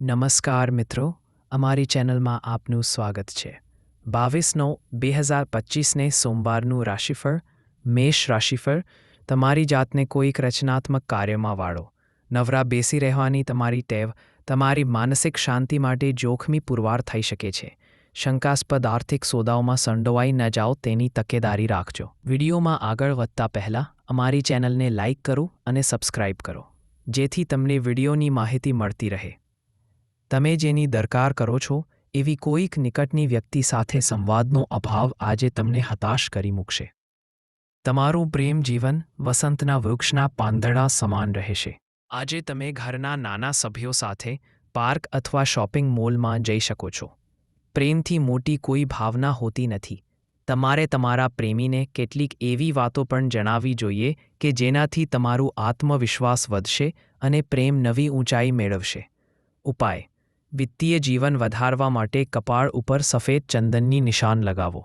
નમસ્કાર મિત્રો, અમારી ચેનલમાં આપનું સ્વાગત છે. બાવીસ નવ બે હજાર પચીસને સોમવારનું રાશિફળ, મેષ રાશિફળ, તમારી જાતને કોઈક રચનાત્મક કાર્યમાં વાળો. નવરા બેસી રહેવાની તમારી ટેવ, તમારી માનસિક શાંતિ માટે જોખમી પુરવાર થઈ શકે છે. શંકાસ્પદ આર્થિક સોદાઓમાં સંડોવાઈ ન જાઓ, તેની તકેદારી રાખજો. વિડીયોમાં આગળ વધતા પહેલાં અમારી ચેનલને લાઇક કરો અને સબસ્ક્રાઇબ કરો, જેથી તમને વિડીયોની માહિતી મળતી રહે. તમે જેની દરકાર કરો છો, એવી કોઈક નિકટની વ્યક્તિ સાથે સંવાદનો અભાવ આજે તમને હતાશ કરી મૂકશે. તમારું પ્રેમ જીવન વસંતના વૃક્ષના પાંદડા સમાન રહેશે. આજે તમે ઘરના નાના સભ્યો સાથે પાર્ક અથવા શોપિંગ મોલમાં જઈ શકો છો. પ્રેમથી મોટી કોઈ ભાવના હોતી નથી. તમારે તમારા પ્રેમીને કેટલીક એવી વાતો પણ જણાવવી જોઈએ કે જેનાથી તમારું આત્મવિશ્વાસ વધશે અને પ્રેમ નવી ઊંચાઈ મેળવશે. ઉપાય. વિત્તીય જીવન વધારવા માટે કપાળ ઉપર સફેદ ચંદનની નિશાન લગાવો.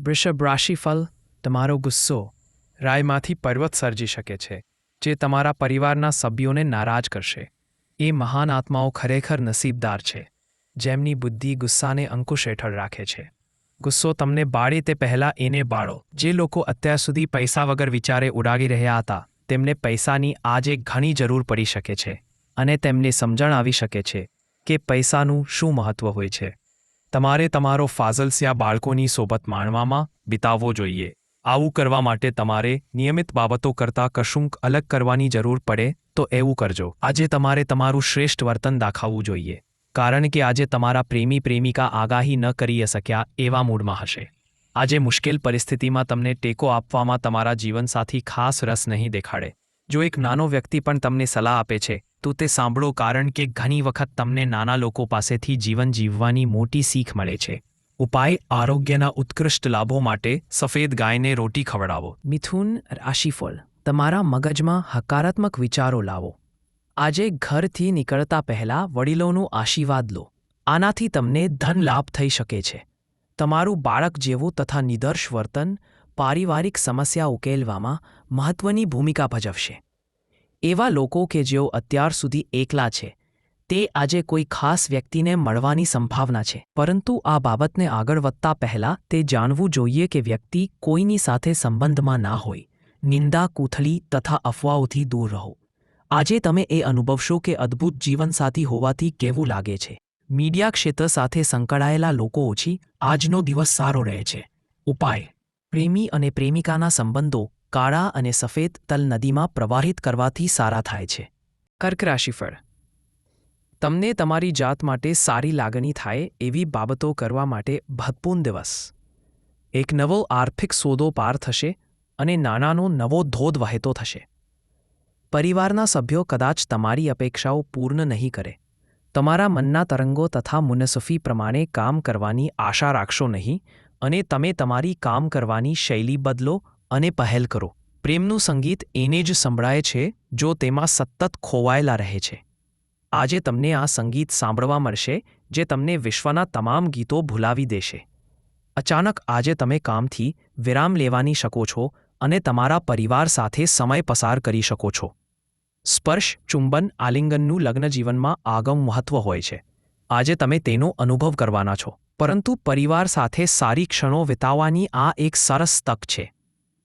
વૃષભ રાશિફલ તમારો ગુસ્સો રાયમાંથી પર્વત સર્જી શકે છે, જે તમારા પરિવારના સભ્યોને નારાજ કરશે. એ મહાન આત્માઓ ખરેખર નસીબદાર છે, જેમની બુદ્ધિ ગુસ્સાને અંકુશ હેઠળ રાખે છે. ગુસ્સો તમને બાળે તે પહેલાં એને બાળો. જે લોકો અત્યાર સુધી પૈસા વગર વિચારે ઉડાવી રહ્યા હતા, તેમને પૈસાની આજે ઘણી જરૂર પડી શકે છે. અને તેમને સમજણ આવી શકે છે કે પૈસાનું શું મહત્વ હોય છે. તમારે તમારો ફાઝલસ્યા બાળકોની સોબત માણવામાં વિતાવવો જોઈએ. આવું કરવા માટે તમારે નિયમિત બાબતો કરતાં કશુંક અલગ કરવાની જરૂર પડે તો એવું કરજો. આજે તમારે તમારું શ્રેષ્ઠ વર્તન દાખવવું જોઈએ. કારણ કે આજે તમારા પ્રેમી પ્રેમિકા આગાહી ન કરી શક્યા એવા મૂડમાં હશે. આજે મુશ્કેલ પરિસ્થિતિમાં તમને ટેકો આપવામાં તમારા જીવનસાથી ખાસ રસ નહીં દેખાડે. જો એક નાનો વ્યક્તિ પણ તમને સલાહ આપે છે તો તે સાંભળો કારણ કે ઘણી વખત તમને નાના લોકો પાસેથી જીવન જીવવાની મોટી શીખ મળે છે. ઉપાય, આરોગ્યના ઉત્કૃષ્ટ લાભો માટે સફેદ ગાયને રોટી ખવડાવો. મિથુન રાશિફળ, તમારા મગજમાં હકારાત્મક વિચારો લાવો. આજે ઘરથી નીકળતા પહેલા વડીલોનું આશીર્વાદ લો. આનાથી તમને ધન લાભ થઈ શકે છે. તમારું બાળક જેવું તથા નિદર્શ વર્તન પારિવારિક સમસ્યા ઉકેલવામાં મહત્વની ભૂમિકા ભજવશે. એવા લોકો કે જેઓ અત્યાર સુધી એકલા છે. તે આજે કોઈ ખાસ વ્યક્તિને મળવાની સંભાવના છે. પરંતુ આ બાબતને આગળ વધતા પહેલાં તે જાણવું જોઈએ કે વ્યક્તિ કોઈની સાથે સંબંધમાં ના હોય. નિંદા કૂથલી તથા અફવાઓથી દૂર રહો. આજે તમે એ અનુભવશો કે અદ્ભુત જીવનસાથી હોવાથી કેવું લાગે છે. મીડિયા ક્ષેત્ર સાથે સંકળાયેલા લોકો ઓછી આજનો દિવસ સારો રહે છે. ઉપાય. પ્રેમી અને પ્રેમિકાના સંબંધો કાળા અને સફેદ તલ નદીમાં પ્રવાહિત કરવાથી સારા થાય છે. કર્ક રાશિફળ. તમને તમારી જાત માટે સારી લાગણી થાય એવી બાબતો કરવા માટે ભરપૂર દિવસ. એક નવો આર્થિક સોદો પાર થશે અને નાણાંનો નવો ધોધ વહેતો થશે. પરિવારના સભ્યો કદાચ તમારી અપેક્ષાઓ પૂર્ણ નહીં કરે. તમારા મનના તરંગો તથા મુનસફી પ્રમાણે કામ કરવાની આશા રાખશો નહીં અને તમે તમારી કામ કરવાની શૈલી બદલો અને પહેલ કરો. પ્રેમનું સંગીત એને જ સંભળાય છે, જો તેમાં સતત ખોવાયેલા રહે છે. આજે તમને આ સંગીત સાંભળવા મળશે, જે તમને વિશ્વના તમામ ગીતો ભૂલાવી દેશે. અચાનક આજે તમે કામથી વિરામ લેવાની શકો છો અને તમારા પરિવાર સાથે સમય પસાર કરી શકો છો. સ્પર્શ, ચુંબન, આલિંગનનું લગ્ન જીવનમાં આગમ મહત્વ હોય છે. આજે તમે તેનો અનુભવ કરવાના છો. પરંતુ પરિવાર સાથે સારી ક્ષણો વિતાવવાની આ એક સરસ તક છે.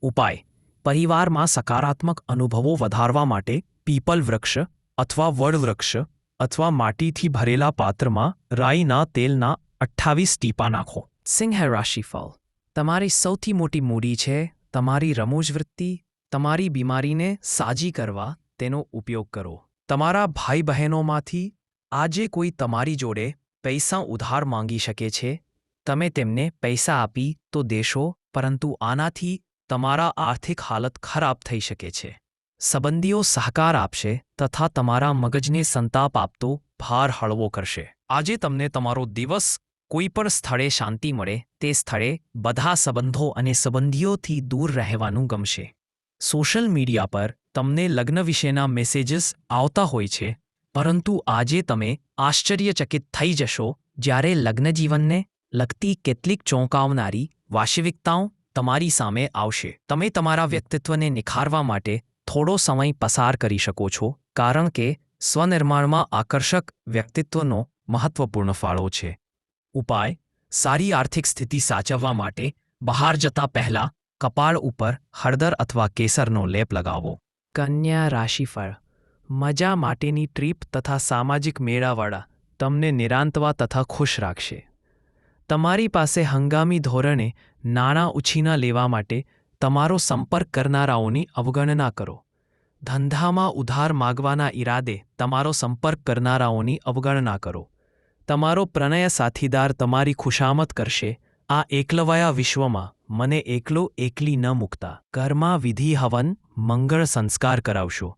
ઉપાય. પરિવારમાં સકારાત્મક અનુભવો વધારવા માટે પીપલ વૃક્ષ અથવા વડ વૃક્ષ અથવા માટીથી ભરેલા પાત્રમાં રાઈના તેલના અઠ્ઠાવીસ ટીપા નાખો. સિંહ રાશિફળ તમારી સૌથી મોટી મૂડી છે, તમારી રમૂજવૃત્તિ તમારી બીમારીને સાજી કરવા તેનો ઉપયોગ કરો. તમારા ભાઈ બહેનોમાંથી આજે કોઈ તમારી જોડે પૈસા ઉધાર માંગી શકે છે? તમે તેમને પૈસા આપી તો દેશો, પરંતુ આનાથી તમારા આર્થિક હાલત ખરાબ થઈ શકે છે. સંબંધીઓ સહકાર આપશે તથા તમારા મગજને સંતાપ આપતો ભાર હળવો કરશે. આજે તમને તમારો દિવસ કોઈ પણ સ્થળે શાંતિ મળે તે સ્થળે બધા સંબંધો અને સંબંધીઓથી દૂર રહેવાનું ગમશે. સોશિયલ મીડિયા પર તમને લગ્ન વિશેના મેસેજીસ આવતા હોય છે, પરંતુ આજે તમે આશ્ચર્યચકિત થઈ જશો જ્યારે લગ્નજીવનને લગતી કેટલીક ચોંકાવનારી વાસ્તવિકતાઓ તમારી સામે આવશે. તમે તમારા વ્યક્તિત્વને નિખારવા માટે થોડો સમય પસાર કરી શકો છો, કારણ કે સ્વનિર્માણમાં આકર્ષક વ્યક્તિત્વનો મહત્વપૂર્ણ ફાળો છે. ઉપાય, સારી આર્થિક સ્થિતિ સાચવવા માટે બહાર જતા પહેલા કપાળ ઉપર હળદર અથવા કેસરનો લેપ લગાવો. કન્યા રાશિફળ. મજા માટેની ટ્રીપ તથા સામાજિક મેળાવાળા તમને નિરાંતવા તથા ખુશ રાખશે. તમારી પાસે હંગામી ધોરણે નાણાં ઉછીના લેવા માટે તમારો સંપર્ક કરનારાઓની અવગણના કરો. ધંધામાં ઉધાર માગવાના ઈરાદે તમારો સંપર્ક કરનારાઓની અવગણના કરો. તમારો પ્રણય સાથીદાર તમારી ખુશામત કરશે. આ એકલવાયા વિશ્વમાં મને એકલો એકલી ન મૂકતા. ઘરમાં વિધિ હવન મંગળ સંસ્કાર કરાવશો.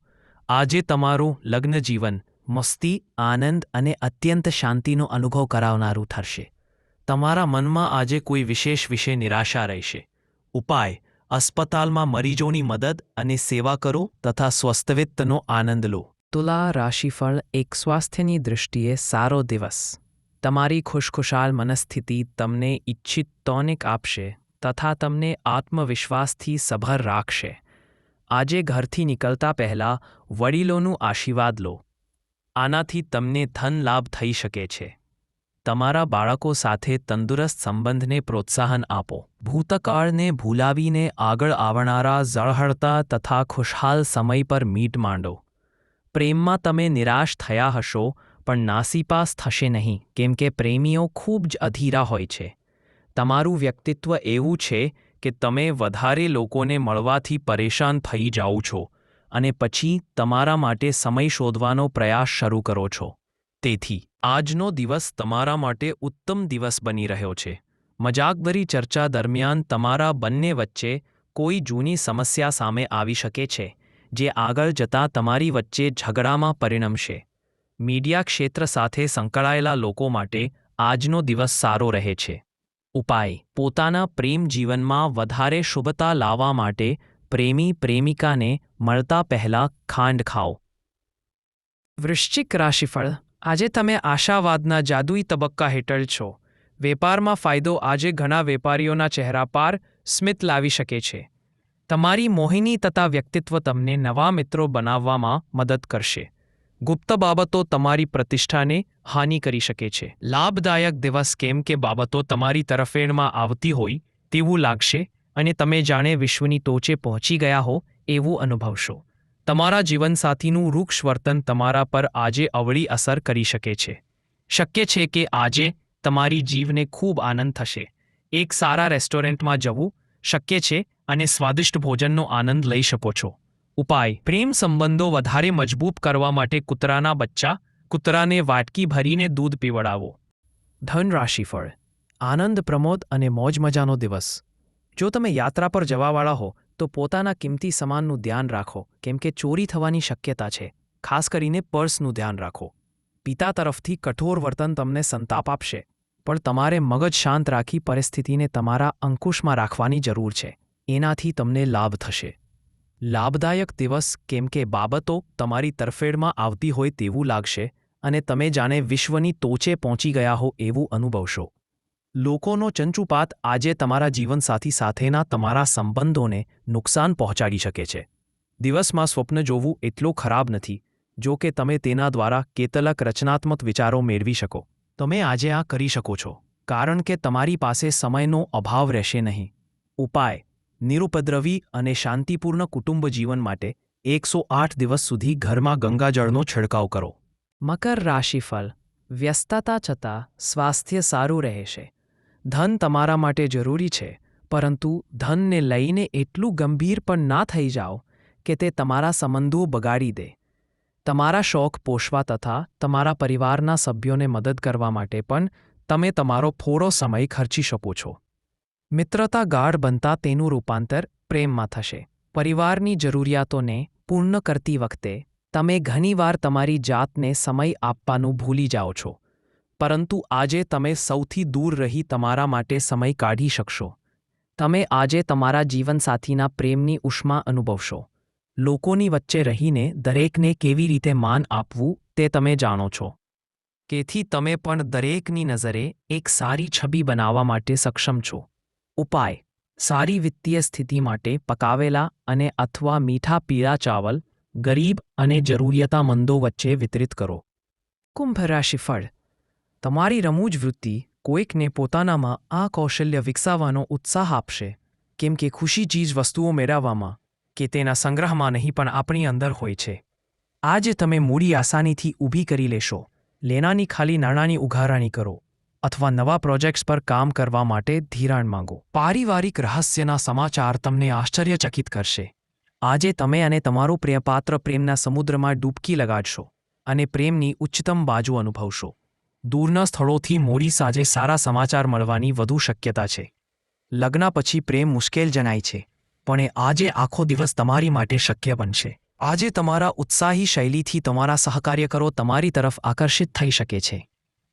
આજે તમારું લગ્ન જીવન મસ્તી, આનંદ અને અત્યંત શાંતિનો અનુભવ કરાવનારું થશે તમારા મનમાં આજે કોઈ વિશેષ વિશે નિરાશા રહેશે. ઉપાય, અસ્પતાલમાં મરીજોની મદદ અને સેવા કરો તથા સ્વસ્થવિત્તનો આનંદ લો. તુલા રાશિફળ એક સ્વાસ્થ્યની દૃષ્ટિએ સારો દિવસ. તમારી ખુશખુશાલ મનસ્થિતિ તમને ઇચ્છિત ટોનિક આપશે તથા તમને આત્મવિશ્વાસથી સભર રાખશે. આજે ઘરથી નીકળતા પહેલા વડીલોનું આશીર્વાદ લો. આનાથી તમને ધન લાભ થઈ શકે છે. તમારા બાળકો સાથે તંદુરસ્ત સંબંધને પ્રોત્સાહન આપો. ભૂતકાળને ભૂલાવીને આગળ આવનારા ઝળહળતા તથા ખુશહાલ સમય પર મીટ માંડો. પ્રેમમાં તમે નિરાશ થયા હશો, પણ નાસીપાસ થશે નહીં, કેમ કે પ્રેમીઓ ખૂબ જ અધીરા હોય છે. તમારું વ્યક્તિત્વ એવું છે કે તમે વધારે લોકોને મળવાથી પરેશાન થઈ જાઓ છો અને પછી તમારા માટે સમય શોધવાનો પ્રયાસ શરૂ કરો છો. તેથી, આજનો દિવસ તમારા માટે ઉત્તમ દિવસ બની રહ્યો છે. મજાકભરી ચર્ચા દરમિયાન તમારા બંને વચ્ચે કોઈ જૂની સમસ્યા સામે આવી શકે છે, જે આગળ જતાં તમારી વચ્ચે ઝઘડામાં પરિણમશે. મીડિયા ક્ષેત્ર સાથે સંકળાયેલા લોકો માટે આજનો દિવસ સારો રહે છે. ઉપાય, પોતાના પ્રેમ જીવનમાં વધારે શુભતા લાવવા માટે પ્રેમી પ્રેમિકાને મળતા પહેલા ખાંડ ખાઓ. વૃશ્ચિક રાશિફળ આજે તમે આશાવાદના જાદુઈ તબક્કા હેઠળ છો. વેપારમાં ફાયદો આજે ઘણા વેપારીઓના ચહેરા પાર સ્મિત લાવી શકે છે. તમારી મોહિની તથા વ્યક્તિત્વ તમને નવા મિત્રો બનાવવામાં મદદ કરશે. ગુપ્ત બાબતો તમારી પ્રતિષ્ઠાને હાનિ કરી શકે છે. લાભદાયક દિવસ કેમ કે બાબતો તમારી તરફેણમાં આવતી હોય તેવું લાગશે અને તમે જાણે વિશ્વની ટોચે પહોંચી ગયા હો એવું અનુભવશો. તમારા જીવનસાથીનું વૃક્ષ વર્તન તમારા પર આજે અવળી અસર કરી શકે છે. શક્ય છે કે આજે તમારી જીવને ખૂબ આનંદ થશે. એક સારા રેસ્ટોરન્ટમાં જવું શક્ય છે અને સ્વાદિષ્ટ ભોજનનો આનંદ લઈ શકો છો. ઉપાય. પ્રેમ સંબંધો વધારે મજબૂત કરવા માટે કૂતરાના બચ્ચા, કૂતરાને વાટકી ભરીને દૂધ પીવડાવો. ધન રાશિફળ આનંદ, પ્રમોદ અને મોજ મજાનો દિવસ. જો તમે યાત્રા પર જવાવાળા હો તો પોતાના કિંમતી સામાનનું ધ્યાન રાખો, કેમ કે ચોરી થવાની શક્યતા છે. ખાસ કરીને પર્સનું ધ્યાન રાખો. પિતા તરફથી કઠોર વર્તન તમને સંતાપ આપશે. પણ તમારે મગજ શાંત રાખી પરિસ્થિતિને તમારા અંકુશમાં રાખવાની જરૂર છે. એનાથી તમને લાભ થશે. લાભદાયક દિવસ, કેમ કે બાબતો તમારી તરફેણમાં આવતી હોય તેવું લાગશે અને તમે જાણે વિશ્વની ટોચે પહોંચી ગયા હો એવું અનુભવશો. લોકોનો ચંચુપાત આજે તમારા જીવનસાથી સાથેના તમારા સંબંધોને નુકસાન પહોંચાડી શકે છે. દિવસમાં સ્વપ્ન જોવું એટલો ખરાબ નથી, જો કે તમે તેના દ્વારા કેટલાક રચનાત્મક વિચારો મેળવી શકો. તમે આજે આ કરી શકો છો, કારણ કે તમારી પાસે સમયનો અભાવ રહેશે નહીં. ઉપાય, નિરુપદ્રવી અને શાંતિપૂર્ણ કુટુંબ જીવન માટે એકસો આઠ દિવસ સુધી ઘરમાં ગંગાજળનો છંટકાવ કરો. મકર રાશિફળ, વ્યસ્તતા છતાં સ્વાસ્થ્ય સારું રહેશે. ધન તમારા માટે જરૂરી છે, પરંતુ ધનને લઈને એટલું ગંભીર પણ ના થઈ જાઓ કે તે તમારા સંબંધો બગાડી દે. તમારા શોખ પોષવા તથા તમારા પરિવારના સભ્યોને મદદ કરવા માટે પણ તમે તમારો થોડો સમય ખર્ચી શકો છો. મિત્રતા ગાઢ બનતા તેનું રૂપાંતર પ્રેમમાં થશે. પરિવારની જરૂરિયાતોને પૂર્ણ કરતી વખતે તમે ઘણીવાર તમારી જાતને સમય આપવાનું ભૂલી જાઓ છો. પરંતુ આજે તમે સૌથી દૂર રહી તમારા માટે સમય કાઢી શકશો. તમે આજે તમારા જીવનસાથીના પ્રેમની ઉષ્મા અનુભવશો. લોકોની વચ્ચે રહીને દરેકને કેવી રીતે માન આપવું તે તમે જાણો છો. કેથી તમે પણ દરેકની નજરે એક સારી છબી બનાવવા માટે સક્ષમ છો. ઉપાય. સારી વિત્તીય સ્થિતિ માટે પકાવેલા અને અથવા મીઠા પીળા ચાવલ ગરીબ અને જરૂરિયાતમંદો વચ્ચે વિતરિત કરો. કુંભ રાશિફળ તમારી રમૂજ વૃત્તિ કોઈકને પોતાનામાં આ કૌશલ્ય વિકસાવવાનો ઉત્સાહ આપશે. કેમ કે ખુશી ચીજ વસ્તુઓ મેળવવામાં કે તેના સંગ્રહમાં નહીં પણ આપણી અંદર હોય છે. આજે તમે મૂડી આસાનીથી ઊભી કરી લેશો. લેનાની ખાલી નાણાંની ઉઘારાણી કરો અથવા નવા પ્રોજેક્ટ્સ પર કામ કરવા માટે ધિરાણ માંગો. પારિવારિક રહસ્યના સમાચાર તમને આશ્ચર્યચકિત કરશે. આજે તમે અને તમારું પ્રિયપાત્ર પ્રેમના સમુદ્રમાં ડૂબકી લગાડશો અને પ્રેમની ઉચ્ચતમ બાજુ અનુભવશો. દૂરના સ્થળોથી મોડી સાંજે સારા સમાચાર મળવાની વધુ શક્યતા છે. લગ્ન પછી પ્રેમ મુશ્કેલ જણાય છે, પણ એ આજે આખો દિવસ તમારી માટે શક્ય બનશે. આજે તમારા ઉત્સાહી શૈલીથી તમારા સહકાર્યકરો તમારી તરફ આકર્ષિત થઈ શકે છે.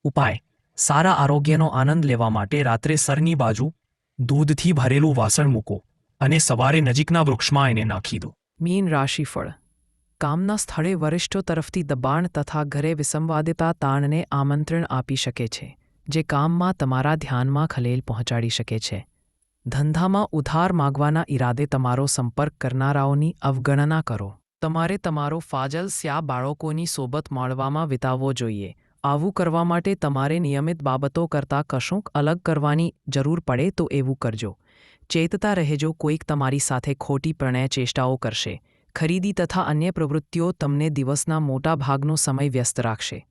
ઉપાય, સારા આરોગ્યનો આનંદ લેવા માટે રાત્રે સરની બાજુ દૂધથી ભરેલું વાસણ મૂકો અને સવારે નજીકના વૃક્ષમાં એને નાખી દો. મીન રાશિફળ. કામના સ્થળે વરિષ્ઠો તરફથી દબાણ તથા ઘરે વિસંવાદિતા તાણને આમંત્રણ આપી શકે છે, જે કામમાં તમારા ધ્યાનમાં ખલેલ પહોંચાડી શકે છે. ધંધામાં ઉધાર માગવાના ઈરાદે તમારો સંપર્ક કરનારાઓની અવગણના કરો. તમારે તમારો ફાજલ સ્યા બાળકોની સોબત માણવામાં વિતાવવો જોઈએ. આવું કરવા માટે તમારે નિયમિત બાબતો કરતાં કશુંક અલગ કરવાની જરૂર પડે તો એવું કરજો. ચેતતા રહેજો, કોઈક તમારી સાથે ખોટી પ્રણય ચેષ્ટાઓ કરશે. ખરીદી તથા અન્ય પ્રવૃત્તિઓ તમને દિવસના મોટા ભાગનો સમય વ્યસ્ત રાખશે.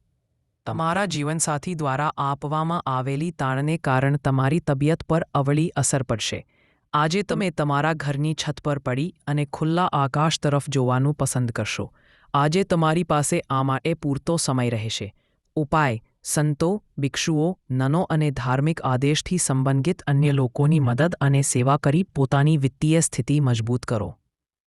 તમારા જીવનસાથી દ્વારા આપવામાં આવેલી તાણને કારણ તમારી તબિયત પર અવળી અસર પડશે. આજે તમે તમારા ઘરની છત પર પડી અને ખુલ્લા આકાશ તરફ જોવાનું પસંદ કરશો. આજે તમારી પાસે આ માટે પૂરતો સમય રહેશે. ઉપાય, સંતો, ભિક્ષુઓ, નનો અને ધાર્મિક આદેશથી સંબંધિત અન્ય લોકોની મદદ અને સેવા કરી પોતાની વિત્તીય સ્થિતિ મજબૂત કરો.